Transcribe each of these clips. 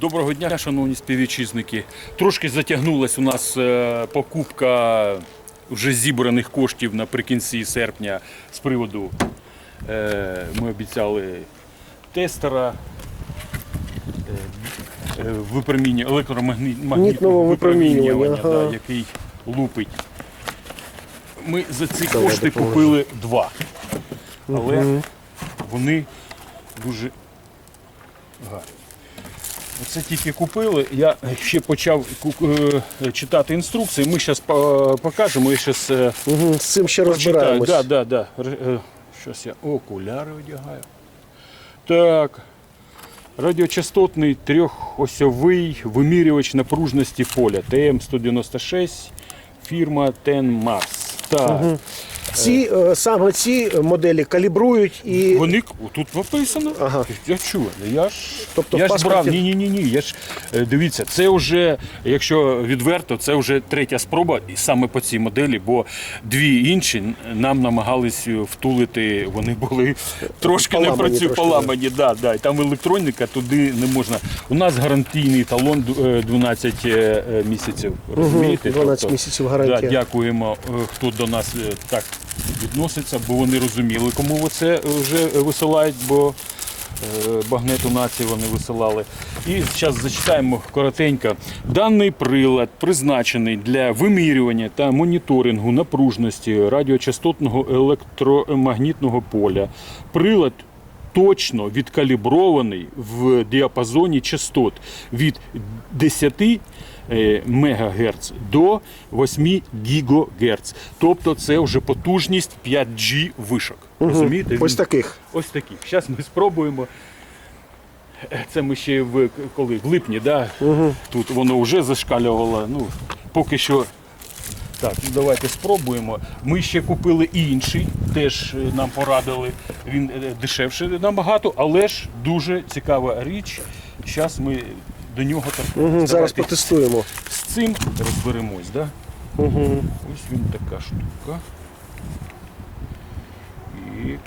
Доброго дня, шановні співвітчизники. Трошки затягнулась у нас е, покупка вже зібраних коштів наприкінці серпня з приводу. е, Ми обіцяли тестера. е, Випроміння електромагнітного випромінювання, да, який лупить. Ми за ці кошти купили два. Але вони дуже гарні. Оце тільки купили. Я ще почав е, читати інструкції. Ми зараз покажемо. Я зараз Угу, з цим ще розбираємось. Да, да, да. Щось я окуляри одягаю. Так. Радіочастотний трьохосьовий вимірювач напружності поля ТМ-196, фірма Ten Mars. Так. Ці, е, саме ці моделі калібрують і Вони тут написано. Ага. Я чую. Я ж, Тобто я ж брав. Ні, ні, ні, ні. Я ж е, дивіться, це вже, якщо відверто, це вже третя спроба і саме по цій моделі, бо дві інші нам намагались е, втулити. Вони були трошки не Поламані працюють, поламані. Да, да. І там електроніка туди не можна. У нас гарантійний талон е, 12 е, е, місяців. Розумієте? 12 Тобто, місяців гарантія. Да, дякуємо, хто до нас так відноситься, бо вони розуміли, кому це вже висилають, бо е, багнету нації вони висилали. І зараз зачитаємо коротенько. Даний прилад призначений для вимірювання та моніторингу напружності радіочастотного електромагнітного поля. Прилад точно відкалібрований в діапазоні частот від 10 е, МГц до 8 ГГц. Тобто це вже потужність 5G вишок. Розумієте? ось таких. Ось такі. Зараз ми спробуємо. Це ми ще в коли в липні, да? тут воно вже зашкалювало. Ну, поки що. Так, ну давайте спробуємо. Ми ще купили інший, теж е, нам порадили. Він е, дешевший набагато, але ж дуже цікава річ. Зараз ми до нього так. Угу, зараз давайте потестуємо. з цим розберемось. Да? Угу. Ось він така штука. Пік.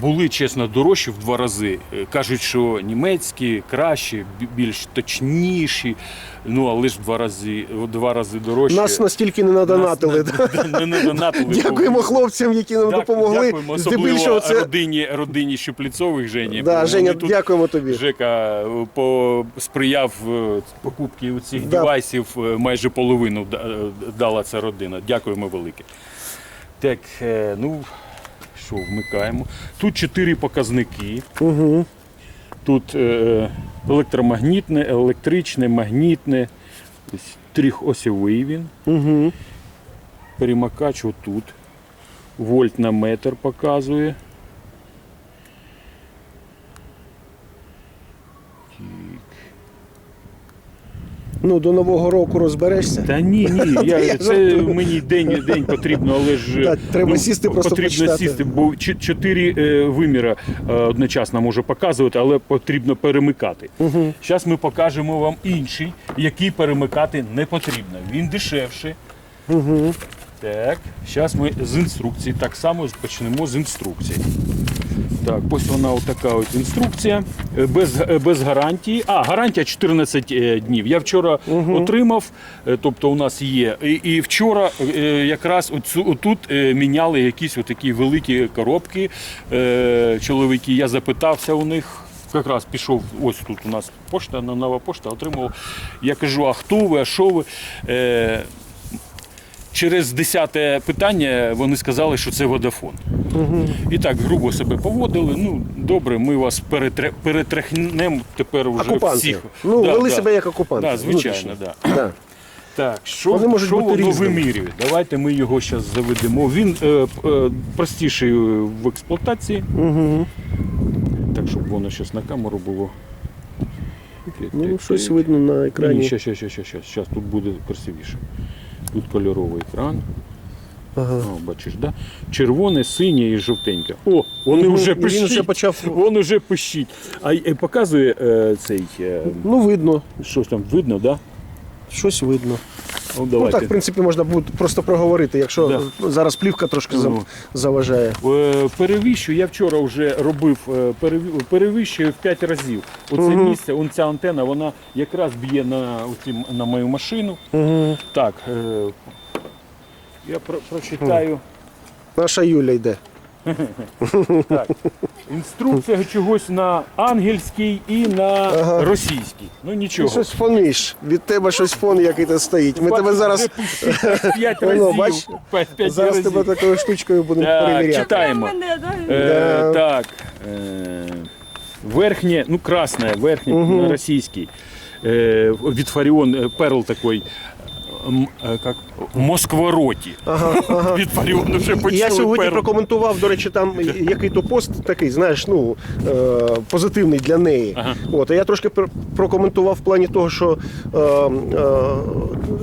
Були, чесно, дорожчі в два рази. Е, Кажуть, що німецькі кращі, більш точніші, ну але ж в два рази, в два рази дорожчі. Нас настільки не надонатили. Нас не- не надонатили. Дякуємо хлопцям, які нам Дяку- допомогли. Дякуємо, Здебільшого особливо це. родині, родині Щупліцових Жені. Да, Женя, тут дякуємо тобі. Жека е, сприяв е, покупці у цих Да. девайсів е, майже половину е, дала ця родина. Дякуємо велике. Так, е, ну що, вмикаємо. Тут чотири показники. Угу. Тут е, електромагнітне, електричне, магнітне, ось трьохосьовий він. Угу. Перемикач отут. Вольт на метр показує. Ну, до Нового року розберешся. Та ні, ні, я це мені день, день потрібно, але ж Так, треба сісти, просто потрібно почитати. сісти, бо чо- чотири е, виміра е, одночасно може показувати, але потрібно перемикати. Угу. Зараз ми покажемо вам інший, який перемикати не потрібно. Він дешевший. Угу. Так, зараз ми з інструкції. Так само почнемо з інструкції. Так, ось вона отака от інструкція. Е, Без, е, без гарантії. А, гарантія 14 е, днів. Я вчора отримав, е, тобто у нас є. І, і вчора якраз оцю, отут міняли якісь отакі великі коробки. Чоловіки, я запитався у них. Якраз пішов, ось тут у нас пошта, нова пошта отримував. Я кажу, а хто ви, а що ви? Е, Через десяте питання вони сказали, що це водафон. І так грубо себе поводили. Ну, добре, ми вас перетре... перетряхнемо тепер уже Окупанти. всіх. Ну, Да, вели да. себе як окупанти. Да, звичайно, внутрішні. да. Да. Так, що, Вони що воно вимірює? Давайте ми його зараз заведемо. Він е, е, простіший в експлуатації, Угу. так щоб воно зараз на камеру було. Ну, щось видно на Ні, екрані. ще, ще, ще, ще, ще. Зараз тут буде красивіше. Тут кольоровий екран. Ага. О, бачиш, да? Червоне, синє і жовтеньке. О, вони Мгм. вже Він пишуть. вже почав. Він вже пищить. А й- е, показує е, цей. Е, Ну, видно. щось там видно, да? Щось видно. Ну, Ну так, в принципі, можна буде просто проговорити, якщо Да. зараз плівка трошки Ну. заважає. Е, я вчора вже робив е, перев- перевищую в 5 разів. Оце місце, он ця антена, вона якраз б'є на, оці- на мою машину. Угу. Так, е, я про- прочитаю. Наша Юля йде. Так. Інструкція чогось на ангельській і на Ага. російській. Ну Ти нічого. щось фониш. Від тебе щось фон який-то стоїть. Ми тебе зараз, 5 Воно, разів. бач? П'ять- п'ять зараз разів. тебе такою штучкою будемо Так, перевіряти. читаємо. Мене, да? Е, Да. так. Е, верхнє, ну красне, верхнє на російський. Е, від Фаріон е, перл такий. Е, Как? Москвороті. Від Фаріон вже почули Я сьогодні перл. прокоментував, до речі, там який то пост такий, знаєш, ну е, позитивний для неї. Ага. От, а я трошки пр- прокоментував в плані того, що е, е,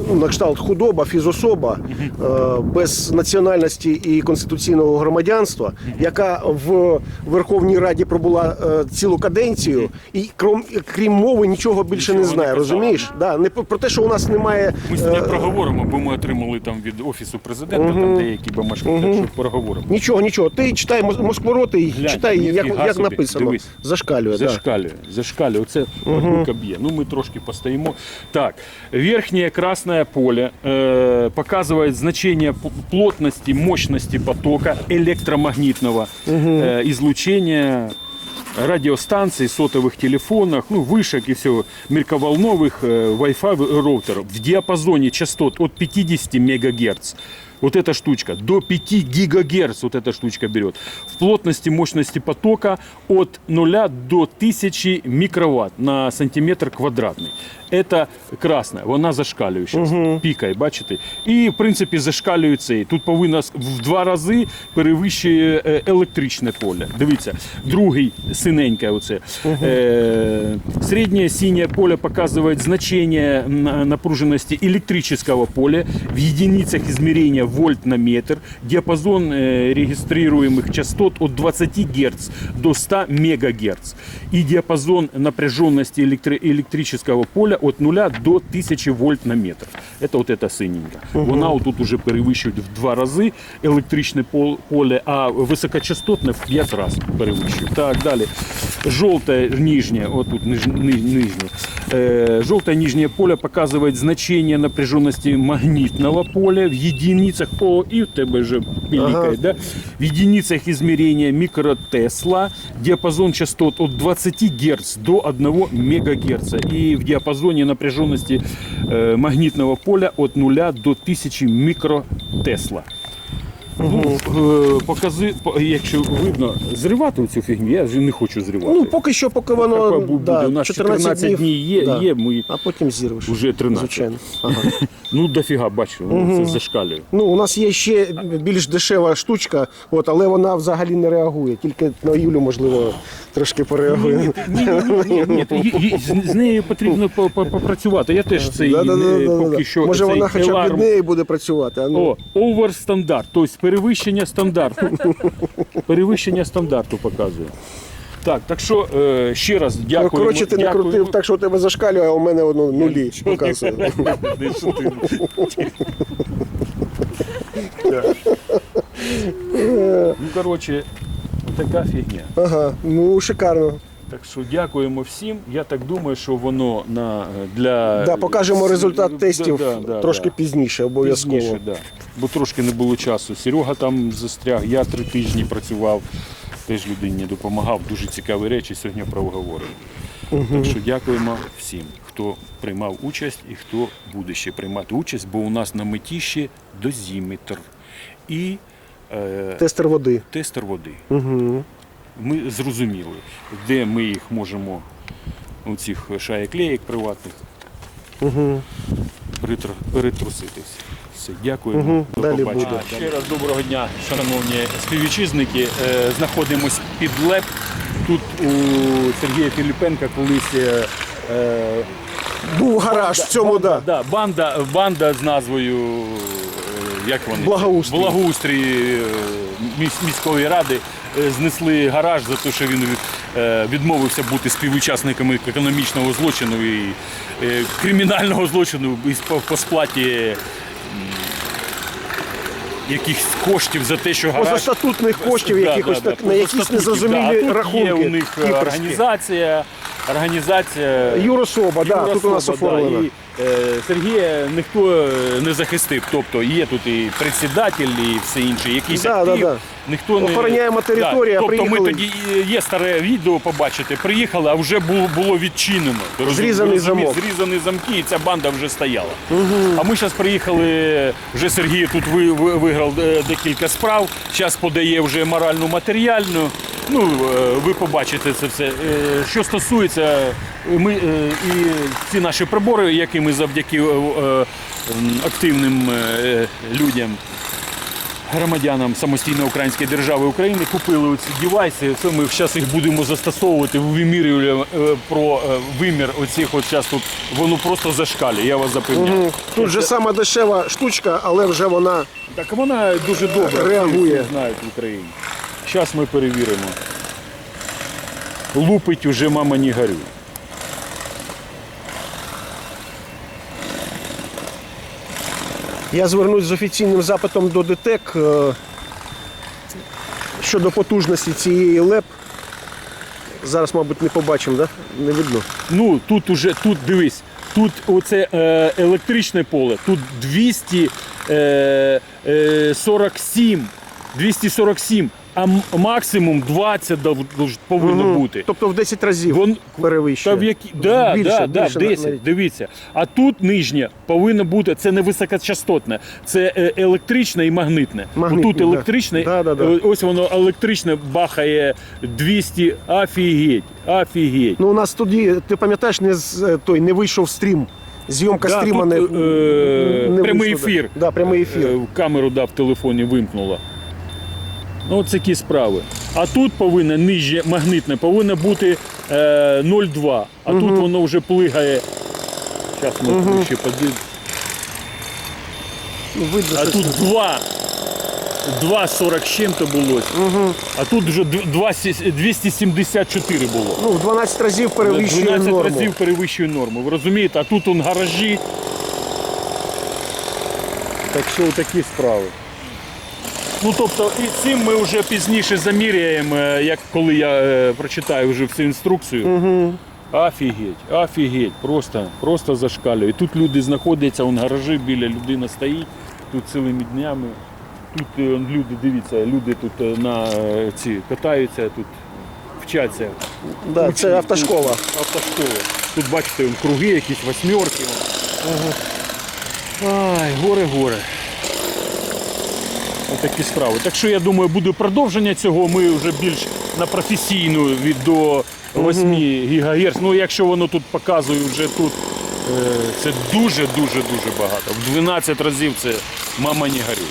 ну, на кшталт худоба, фізособа е, без національності і конституційного громадянства, яка в Верховній Раді пробула е, цілу каденцію, і крім, крім мови нічого більше Нічого не не знає. казала. розумієш? Да, не про те, що у нас немає. Е, проговоримо, бо ми отримали там від офісу президента там деякі бумажки, так що проговоримо. Нічого, нічого. Ти читай Мос- Москвороти і Глянь, читай, як, ніфіга як собі. написано. Дивись. Зашкалює. Да. Зашкалює, зашкалює. Оце угу. б'є. Ну ми трошки постоїмо. Так, верхнее красное поле э, показывает значение п- плотности, мощности потока электромагнитного э, излучения радиостанций, сотовых телефонах, ну, вышек и все, мелковолновых э, Wi-Fi роутеров в диапазоне частот от 50 МГц. Вот эта штучка до 5 гигагерц вот эта штучка берет. В плотности мощности потока от 0 до 1000 микроватт на сантиметр квадратний. Это красна, вона зашкалює зараз. Пікає, бачите? І, в принципі, зашкалює цей. Тут повинно с- в два рази перевищує е, електричне поле. Дивіться, другий синеньке оце. Е, Среднее синее поле показывает значение на- напруженности электрического поля в единицах измерения вольт на метр. Диапазон э, регистрируемых частот от 20 Гц до 100 МГц. И диапазон напряженности электри- электрического поля от 0 до 1000 вольт на метр. Это вот эта синенька. Вона тут уже перевищує в два рази електричне пол- поле, а високочастотне в 5 разів перевищує. Так, далі. Желтое нижнее, вот тут ниж, ни- нижнее. Э, желтое нижнее поле показывает значение напряженности магнитного поля в единицах, о, и у тебе вже ага. да? В единицах измерения микротесла, диапазон частот от 20 Гц до 1 МГц и в диапазоне напряженности э, магнитного поля от 0 до 1000 микротесла. Ну, е, покази, по- якщо видно, зривати цю фігню, я вже не хочу зривати. Ну, поки що, поки воно Така бу- буде. да, У нас 14 днів є- да. є, ми- а потім зірвеш. Уже 13. Звичайно. Ага. Ну, дофіга, бачу, ну, це зашкалює. Ну, у нас є ще більш дешева штучка, от, але вона взагалі не реагує. Тільки на Юлю, можливо, трошки пореагує. Ні, ні, ні, ні, ні, ні, з- з нею потрібно по- по- попрацювати. Я теж цей Да-да-да-да-да. поки що Може, цей вона хоча б еларм- від неї буде працювати. А ну. О, овер стандарт, тобто перевищення стандарту. Перевищення стандарту показує. Так, так що е, ще раз дякую. Коротше, ти накрутив так, що у тебе зашкалює, а у мене воно нулі показує. Ну, коротше, така фігня. Ага, ну шикарно. Так що дякуємо всім. Я так думаю, що воно на для Да, покажемо результат тестів Да, да, трошки да. пізніше, обов'язково. Пізніше, да. Бо трошки не було часу. Серега там застряг, я три тижні працював, теж людині допомагав. Дуже цікаві речі сьогодні проговорили. Так що дякуємо всім, хто приймав участь і хто буде ще приймати участь, бо у нас на меті ще дозіметр і е, Тестер води. тестер води. Угу. Ми зрозуміли, де ми їх можемо у цих шаєклеєк приватних Угу. перетр- перетруситись. Все, дякуємо. Мгм, До далі побачення. буде. Ще раз доброго дня, шановні співвітчизники. Е, Знаходимось під ЛЕП. Тут у Сергія Філіпенка колись е, е, Був гараж в цьому, банда, да. да, банда, банда з назвою е, як вони? Благоустрій. Благоустрій е, міс- міської ради знесли гараж за те, що він е, відмовився бути співучасниками економічного злочину і е, кримінального злочину по, сплаті якихось коштів за те, що гараж Позастатутних коштів, Да, якихось да, так, да, на якісь незрозумілі да. Рахунки. Є у них е, кіпрські. організація, організація Юрособа, да, тут у нас Юрособа, да, і, е, Сергія ніхто е, не захистив. Тобто є тут і председатель, і все інше, якийсь Да, актив. да, да. Ніхто не Охороняємо територію, а Тобто приїхали- ми тоді е, є старе відео побачите. Приїхали, а вже було, було відчинено. Зрізаний замок. Зрізані замки, і ця банда вже стояла. А ми зараз приїхали. Вже Сергій тут ви, ви- виграв е, декілька справ. Зараз подає вже моральну матеріальну. Ну, е, ви побачите це все. Е, Що стосується, ми е, і ці наші прибори, які ми завдяки активним людям. Громадянам самостійної української держави України купили оці девайси. Це ми зараз їх будемо застосовувати. Вимірюємо про вимір оцих. От зараз тут воно просто зашкалює. Я вас запевняю. Тут же сама дешева штучка, але вже вона Так вона дуже добре Реагує. знають в Україні. Зараз ми перевіримо. Лупить уже мама не горюй. Я звернусь з офіційним запитом до ДТЕК е, щодо потужності цієї ЛЕП. Зараз, мабуть, не побачимо, да? не видно. Ну тут уже тут дивись, тут оце е, електричне поле, тут 247, 247, а максимум 20 дов- дов- повинно бути. Тобто в 10 разів Вон перевищує. та в які да, Більше, да, да, більше 10, навіть. дивіться. А тут нижнє повинно бути це не високочастотне, це е, електричне і магнитне. Магнитне, тут да. електричне, Да, да, да. е, ось воно електричне бахає 200, офігеть, офігеть. Ну, у нас тоді, ти пам'ятаєш, не з е, той не вийшов стрім. Зйомка Да, стріма тут, не, е, прямий вийшла, ефір. Да. Да, прямий ефір. Е, Камеру да, в телефоні вимкнула. Ну, от такі справи. А тут повинно нижче магнитне повинно бути е, 0,2. А тут воно вже плигає. Зараз ми ще подивимося. Ну, А тут 2. 2,40 з чим-то було. А тут вже 2, 274 було. ну, в 12 разів перевищує 12 норму. разів перевищує норму. Ви розумієте? А тут он гаражі. Так що такі справи. Ну тобто і цим ми вже пізніше заміряємо, е, як коли я е, прочитаю вже всю інструкцію. Угу. Офігеть, офігеть, просто, просто зашкалює. І тут люди знаходяться, он гаражі біля людина стоїть, тут цілими днями. Тут е, он люди, дивіться, люди тут е, на е, ці катаються, тут вчаться. Да, це автошкола. Автошкола. Тут бачите, он круги, якісь восьмерки. Ай, горе, горе. Отакі справи. Так що я думаю, буде продовження цього. Ми вже більш на професійну від до 8 ГГц. Ну, якщо воно тут показує вже тут, е, це дуже-дуже дуже багато. В 12 разів це мама не горюй.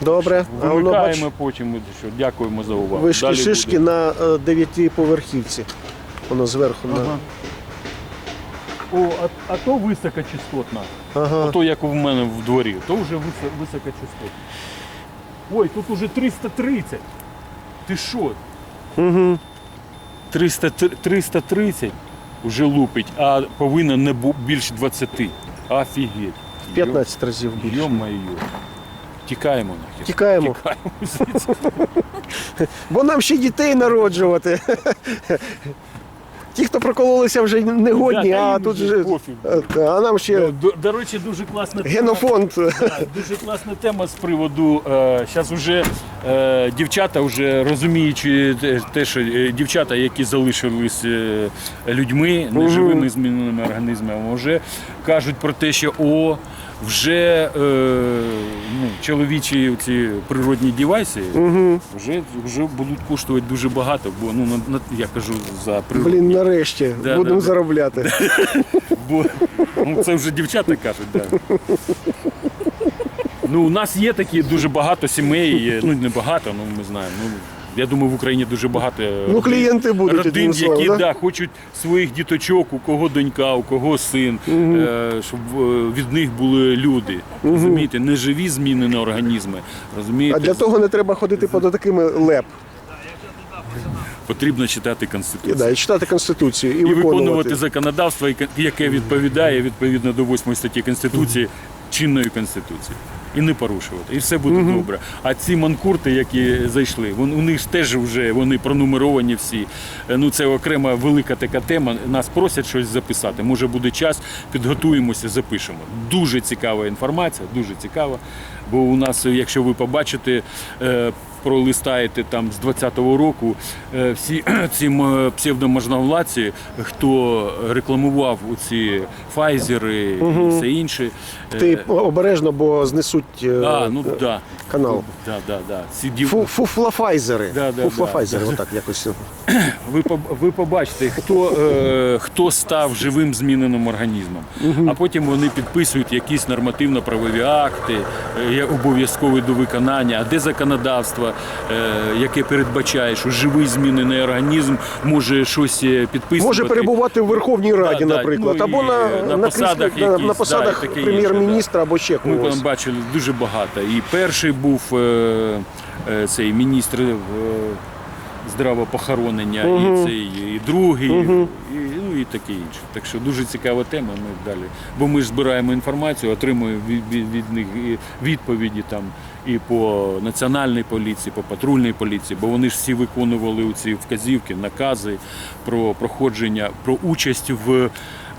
Добре. А воно, бач, Вимикаємо потім. і Що, дякуємо за увагу. вишки Далі шишки буде. на е, дев'ятиповерхівці. Воно зверху. на- Ага. О, а, а то високочастотна. Ага. Ото як у мене в дворі, то вже висо- високочастотна. Ой, тут уже 330. Ти що? Угу. 300, 330 вже лупить, а повинно не бу- більш 20. Офігеть. 15 разів більше. Йо-моє. Тікаємо нахер. Тікаємо. Тікаємо звідси. Бо нам ще дітей народжувати. Ті, хто прокололися, вже не годні, Да, та а їм тут вже же. пофіг. Е, та, А нам ще До, до речі, дуже класна тема. генофонд. Так, Дуже класна тема з приводу. Зараз вже е, дівчата, вже розуміючи те- те, що е, дівчата, які залишились е, людьми, неживими зміненими організмами, вже кажуть про те, що о, вже е, ну, чоловічі ці природні девайси вже, вже будуть коштувати дуже багато, бо ну на, на- я кажу за природні. Блін, нарешті Да, будемо да, да. заробляти. Бо ну, це вже дівчата кажуть, так. Ну, у нас є такі дуже багато сімей, ну не багато, ну ми знаємо. Ну, я думаю, в Україні дуже багато Ну, клієнти будуть, родин, які да? да, хочуть своїх діточок, у кого донька, у кого син, е, щоб е, від них були люди. Розумієте, не живі змінені організми. Розумієте? А для того не треба ходити по такими леп. потрібно читати І, Конституцію. да, і читати Конституцію, і, І виконувати виконувати. законодавство, яке відповідає відповідно до 8 статті Конституції, чинної Конституції. І не порушувати. І все буде добре. А ці манкурти, які зайшли, вон, у них теж вже вони пронумеровані всі. Е, Ну це окрема велика така тема. Нас просять щось записати. Може буде час, підготуємося, запишемо. Дуже цікава інформація, дуже цікава. Бо у нас, якщо ви побачите, е, пролистаєте там з 20-го року е, всі ці псевдоможновладці, хто рекламував ці файзери і все інше. е, Ти обережно, бо знесуть е, а, ну да. Канал. Да, да, да. Ці. Фу, фуфлафайзери. Да, да, Фуфлафайзери, да. отак якось. ви, ви побачите, хто, е, хто став живим зміненим організмом. А потім вони підписують якісь нормативно-правові акти, е, обов'язкові до виконання, а де законодавство, е, яке передбачає, що живий змінений організм може щось е, підписувати. Може перебувати в Верховній Раді, да, наприклад, ну, або на, на на, посадах на, якісь, на посадах да, прем'єр-міністра або ще Ми когось. там бачили дуже багато. І перший був е, е, цей міністр е, здравопохоронення, і цей, і другий, і, ну і таке інше. Так що дуже цікава тема. Ми далі. Бо ми ж збираємо інформацію, отримуємо від, від, від них відповіді там і по національній поліції, по патрульній поліції, бо вони ж всі виконували ці вказівки, накази про проходження, про участь в.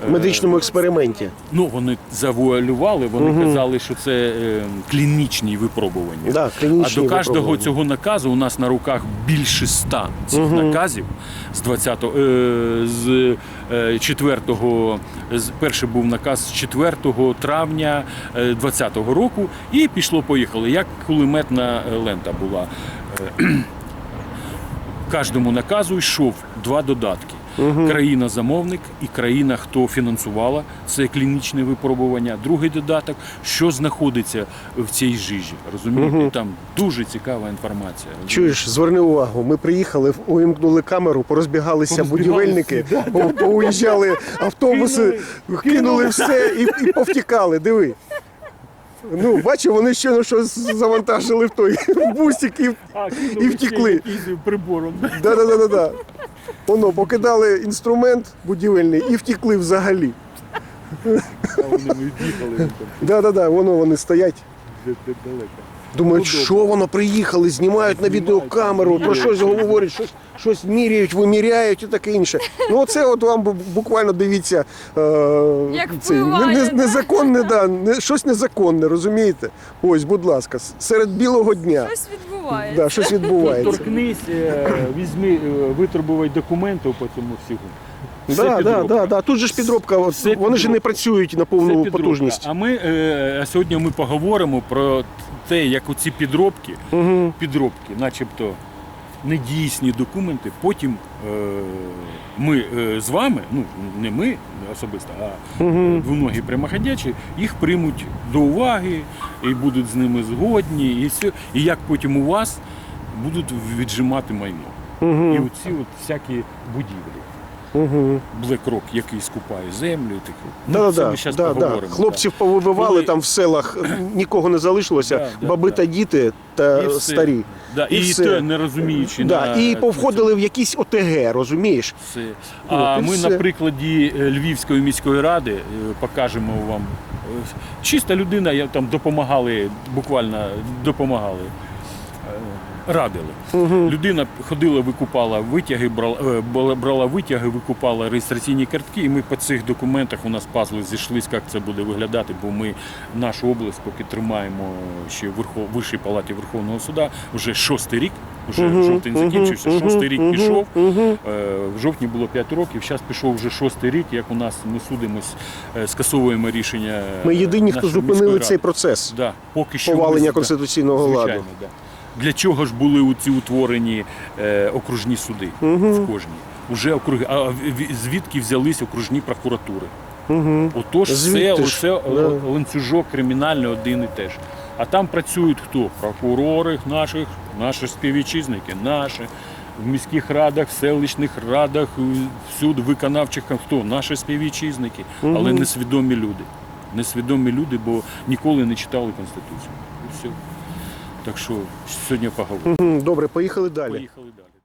Е, медичному експерименті. Ну, вони завуалювали, вони казали, що це е, клінічні випробування. Да, а до кожного цього наказу у нас на руках більше ста цих наказів з 20 е, з е, 4-го, з- перший був наказ з 4 травня 20-го року, і пішло-поїхало, як кулеметна е, лента була. Е, Кожному наказу йшов два додатки. Країна-замовник і країна, хто фінансувала це клінічне випробування. Другий додаток, що знаходиться в цій жижі. Розумієте? І Там дуже цікава інформація. Чуєш, зверни увагу, ми приїхали, увімкнули камеру, порозбігалися будівельники, по- поуїжджали автобуси, кинули, все і, і повтікали. Диви. Ну, бачу, вони ще ну, щось завантажили в той бусик і, і втекли. прибором. Да-да-да-да. Воно покидали інструмент будівельний і втекли взагалі. А вони від'їхали Да-да-да, воно вони стоять. далеко. Думають, що воно приїхали, знімають на відеокамеру, про щось говорять, щось, щось міряють, виміряють і таке інше. Ну оце от вам буквально дивіться. Е, Як не- впливає, не- да? незаконне, да, не, щось незаконне, розумієте? Ось, будь ласка, серед білого дня. Щось відбувається. Да, щось відбувається. Торкнись, е, візьми, е, витребувай документи по цьому всього. Все Да, да, підробка. да, да. Тут же ж підробка, от, Все вони ж не підробка. працюють на Це повну підробка. потужність. А ми е, а сьогодні ми поговоримо про те, як оці підробки, Угу. підробки, начебто недійсні документи, потім е, ми е, з вами, ну не ми особисто, а е, двоногі прямоходячі, їх приймуть до уваги і будуть з ними згодні, і все. І як потім у вас будуть віджимати майно. І оці от всякі будівлі. Угу. BlackRock, який скупає землю і таке. Да, Ну, це да, ми зараз да, да. Хлопців повибивали Коли- там в селах, нікого не залишилося, Да, да, баби да. та діти та І старі. Да, і, І все. те, не розуміючи. Да, на і повходили в якісь ОТГ, розумієш? Все. А і ми все. на прикладі е, Львівської міської ради е, покажемо вам. е, Чиста людина, я там допомагали, буквально допомагали. Радили. Людина ходила, викупала витяги, брала, е, брала- витяги, викупала реєстраційні картки, і ми по цих документах у нас пазли зійшлись, як це буде виглядати, бо ми нашу область поки тримаємо ще в Верхов, Вищій палаті Верховного суда вже шостий рік. Вже жовтень закінчився, шостий рік пішов. Е, В жовтні було 5 років, зараз пішов вже шостий рік, як у нас ми судимось, е, скасовуємо рішення. Ми єдині, хто зупинили цей процес Да, поки що повалення ми- конституційного ладу. Звичайно, да. Для чого ж були у ці утворені е, окружні суди в кожній? Уже округи, а звідки взялись окружні прокуратури? Угу. Отож, Звідти це, оце да. ланцюжок кримінальний один і теж. А там працюють хто? Прокурори наших, наші співвітчизники, наші. В міських радах, в селищних радах, всюди виконавчих хто? Наші співвітчизники, але несвідомі люди. Несвідомі люди, бо ніколи не читали Конституцію. І все. Так що сьогодні поговоримо. Добре, поїхали далі. Поїхали далі.